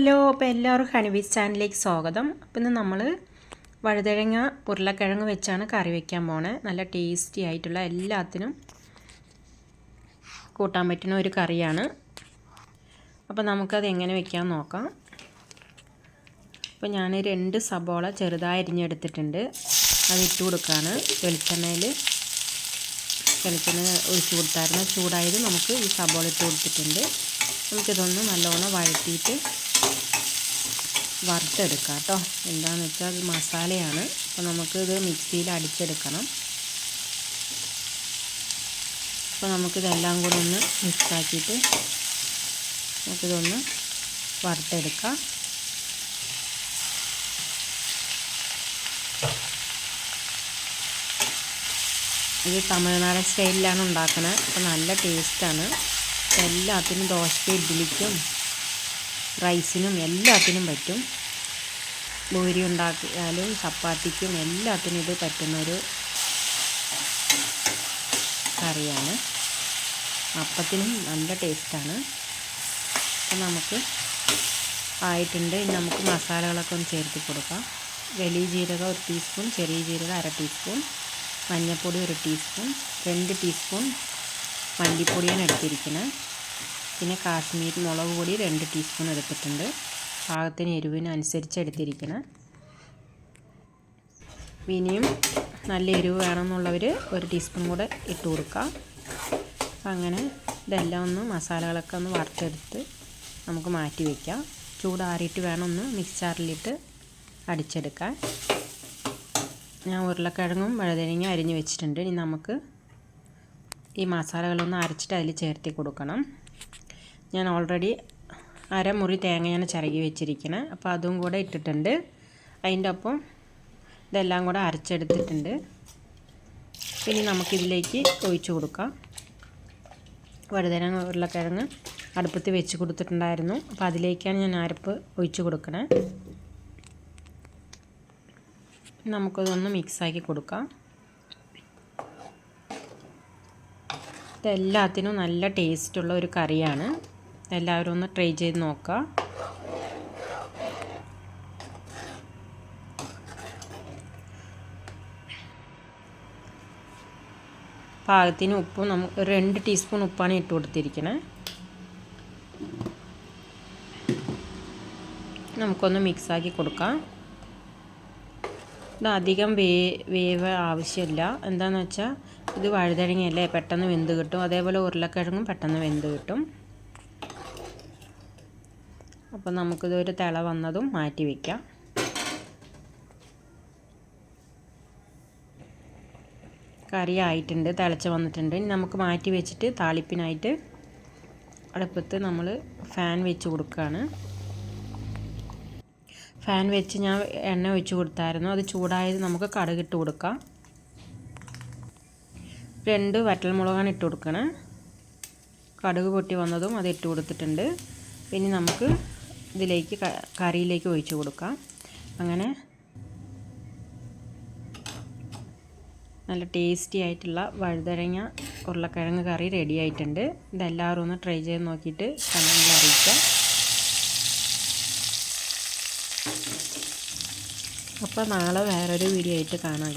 Hello അപ്പോൾ എല്ലാവർക്കും ഹണിബീസ് ചാനലിലേക്ക് സ്വാഗതം. അപ്പം ഇന്ന് നമ്മൾ വഴുതഴങ്ങ ഉരുളക്കിഴങ്ങ് വെച്ചാണ് കറി വെക്കാൻ പോണേ. നല്ല ടേസ്റ്റി ആയിട്ടുള്ള എല്ലാത്തിനും കൂട്ടാൻ പറ്റുന്ന ഒരു കറിയാണ്. അപ്പോൾ നമുക്കത് എങ്ങനെ വെക്കാൻ നോക്കാം. അപ്പോൾ ഞാൻ രണ്ട് സബോള ചെറുതായി അരിഞ്ഞെടുത്തിട്ടുണ്ട്. അത് ഇട്ട് കൊടുക്കുകയാണ് വെളിച്ചെണ്ണയിൽ വെളിച്ചെണ്ണ ഒഴിച്ചു കൊടുത്തായിരുന്നു. ചൂടായത് നമുക്ക് ഈ സബോള ഇട്ട് കൊടുത്തിട്ടുണ്ട്. നമുക്കിതൊന്ന് നല്ലോണം വഴറ്റിയിട്ട് വറുത്തെടുക്കാം കേട്ടോ. എന്താണെന്ന് വെച്ചാൽ അത് മസാലയാണ്. അപ്പോൾ നമുക്കിത് മിക്സിയിൽ അടിച്ചെടുക്കണം. അപ്പോൾ നമുക്കിതെല്ലാം കൂടെ ഒന്ന് മിക്സാക്കിയിട്ട് നമുക്കിതൊന്ന് വറുത്തെടുക്കാം. ഇത് തമിഴ്നാടൻ സ്റ്റൈലിലാണ് ഉണ്ടാക്കുന്നത് അപ്പോൾ നല്ല ടേസ്റ്റാണ്. എല്ലാത്തിനും ദോശയ്ക്ക് ഇഡ്ഡലിക്കും റൈസിനും എല്ലാത്തിനും പറ്റും. ഭൂരി ഉണ്ടാക്കിയാലും ചപ്പാത്തിക്കും എല്ലാത്തിനും ഇത് പറ്റുന്നൊരു കറിയാണ്. അപ്പത്തിനും നല്ല ടേസ്റ്റാണ്. അപ്പം നമുക്ക് ആയിട്ടുണ്ട്. ഇനി നമുക്ക് മസാലകളൊക്കെ ഒന്ന് ചേർത്ത് കൊടുക്കാം. വലിയ ജീരകം ഒരു ടീസ്പൂൺ ചെറിയ ജീരകം അര ടീസ്പൂൺ മഞ്ഞൾപ്പൊടി ഒരു ടീസ്പൂൺ രണ്ട് ടീസ്പൂൺ മല്ലിപ്പൊടിയാണ് എടുത്തിരിക്കുന്നത്. പിന്നെ കാശ്മീരി മുളക് പൊടി രണ്ട് ടീസ്പൂൺ എടുത്തിട്ടുണ്ട്. പാകത്തിന് എരിവിനനുസരിച്ച് എടുത്തിരിക്കണം. ഇനിയും നല്ല എരിവ് വേണമെന്നുള്ളവർ ഒരു ടീസ്പൂൺ കൂടെ ഇട്ട് കൊടുക്കാം. അങ്ങനെ ഇതെല്ലാം ഒന്ന് മസാലകളൊക്കെ ഒന്ന് വറുത്തെടുത്ത് നമുക്ക് മാറ്റി വയ്ക്കാം ചൂടാറിയിട്ട് വേണം ഒന്ന് മിക്സറിലിട്ട് അടിച്ചെടുക്കാൻ. ഞാൻ ഉരുളക്കിഴങ്ങും വഴുതനങ്ങ അരിഞ്ഞ് വെച്ചിട്ടുണ്ട്. ഇനി നമുക്ക് ഈ മസാലകളൊന്ന് അരച്ചിട്ട് അതിൽ ചേർത്തി കൊടുക്കണം. ഞാൻ ഓൾറെഡി അരമുറി തേങ്ങയാണ് ചിരകി വെച്ചിരിക്കുന്നത് അപ്പോൾ അതും കൂടെ ഇട്ടിട്ടുണ്ട്. അതിന്റെ ഒപ്പം ഇതെല്ലാം കൂടെ അരച്ചെടുത്തിട്ടുണ്ട്. പിന്നെ നമുക്കിതിലേക്ക് ഒഴിച്ചു കൊടുക്കാം. വഴുതനങ്ങ ഉരുളക്കിഴങ്ങ് അടുപ്പത്ത് വെച്ച് കൊടുത്തിട്ടുണ്ടായിരുന്നു. അപ്പോൾ അതിലേക്കാണ് ഞാൻ അരപ്പ് ഒഴിച്ച് കൊടുക്കണേ. നമുക്കതൊന്ന് മിക്സാക്കി കൊടുക്കാം. ഇതെല്ലാത്തിനും നല്ല ടേസ്റ്റുള്ള ഒരു കറിയാണ്. എല്ലാവരും ഒന്ന് ട്രൈ ചെയ്ത് നോക്കുക പാകത്തിന് ഉപ്പും നമുക്ക് രണ്ട് ടീസ്പൂൺ ഉപ്പാണ് ഇട്ട് കൊടുത്തിരിക്കുന്നത് നമുക്കൊന്ന് മിക്സാക്കി കൊടുക്കാം. ഇത് അധികം വേ വേവ് ആവശ്യമില്ല. എന്താണെന്ന് വെച്ചാൽ ഇത് വഴുതഴങ്ങയല്ലേ പെട്ടെന്ന് വെന്ത് കിട്ടും. അതേപോലെ ഉരുളക്കിഴങ്ങും പെട്ടെന്ന് വെന്ത് കിട്ടും. അപ്പോൾ നമുക്കിതൊരു തിള വന്നതും മാറ്റി വയ്ക്കാം കറി ആയിട്ടുണ്ട് തിളച്ച് വന്നിട്ടുണ്ട്. ഇനി നമുക്ക് മാറ്റി വെച്ചിട്ട് താളിപ്പിനായിട്ട് അടുപ്പത്ത് നമ്മൾ ഫാൻ വെച്ച് കൊടുക്കുകയാണ് ഫാൻ വെച്ച് ഞാൻ എണ്ണ ഒഴിച്ച് കൊടുത്തായിരുന്നു. അത് ചൂടായത് നമുക്ക് കടുകിട്ട് കൊടുക്കാം. രണ്ട് വറ്റൽമുളകാണ് ഇട്ട് കൊടുക്കണേ. കടുക് പൊട്ടി വന്നതും അത് ഇട്ട് കൊടുത്തിട്ടുണ്ട്. ഇനി നമുക്ക് ഇതിലേക്ക് കറിയിലേക്ക് ഒഴിച്ചു കൊടുക്കാം. അങ്ങനെ നല്ല ടേസ്റ്റി ആയിട്ടുള്ള വഴുതരങ്ങ ഉരുളക്കിഴങ്ങ് കറി റെഡി ആയിട്ടുണ്ട്. ഇതെല്ലാവരും ഒന്ന് ട്രൈ ചെയ്ത് നോക്കിയിട്ട് കമന്റിൽ അറിയിക്കാം. അപ്പോൾ നാളെ വേറൊരു വീഡിയോ ആയിട്ട് കാണാം